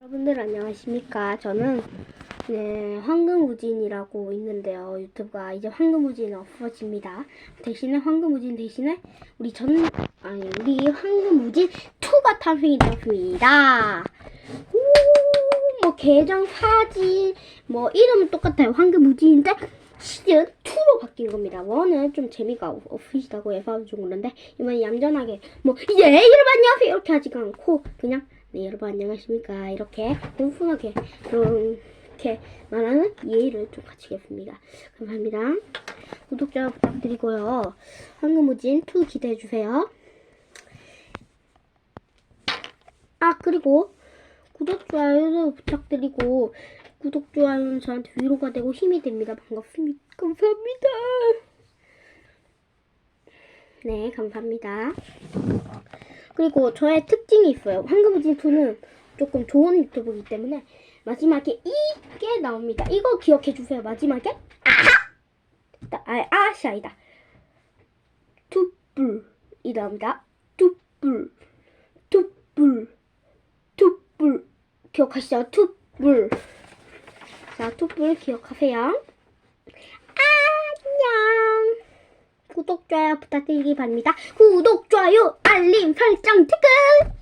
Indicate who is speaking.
Speaker 1: 여러분들 안녕하십니까? 저는 네, 황금우진이라고 있는데요. 유튜브가 이제 황금우진 없어집니다. 대신에 황금우진 대신에 우리 전 아니 우리 황금우진 2가 탄생이 되었습니다. 오, 뭐 계정 사진 뭐 이름은 똑같아요. 황금우진인데 시즌 2로 바뀐 겁니다. 원은 좀 재미가 없- 없으시다고 해서 좀 그런데 이번 얌전하게 뭐 예, 여러분 안녕하세요 이렇게 하지가 않고 그냥 네 여러분 안녕하십니까 이렇게 훈훈하게 이렇게 말하는 예의를 좀 갖추겠습니다. 감사합니다. 구독 좋아요 부탁드리고요. 황금우진 2 기대해 주세요. 아 그리고 구독 좋아요도 부탁드리고 구독 좋아요는 저한테 위로가 되고 힘이 됩니다. 반갑습니다. 감사합니다. 네 감사합니다. 그리고 저의 특징이 있어요. 황금우진 2는 조금 좋은 유튜브이기 때문에 마지막에 이게 나옵니다. 이거 기억해 주세요. 마지막에 아하! 아, 아니다. 투뿔이 나옵니다. 투뿔, 투뿔, 투뿔. 기억하시죠? 투뿔. 자, 투뿔 기억하세요. 구독, 좋아요 부탁드리기 바랍니다. 구독, 좋아요, 알림 설정, 체크!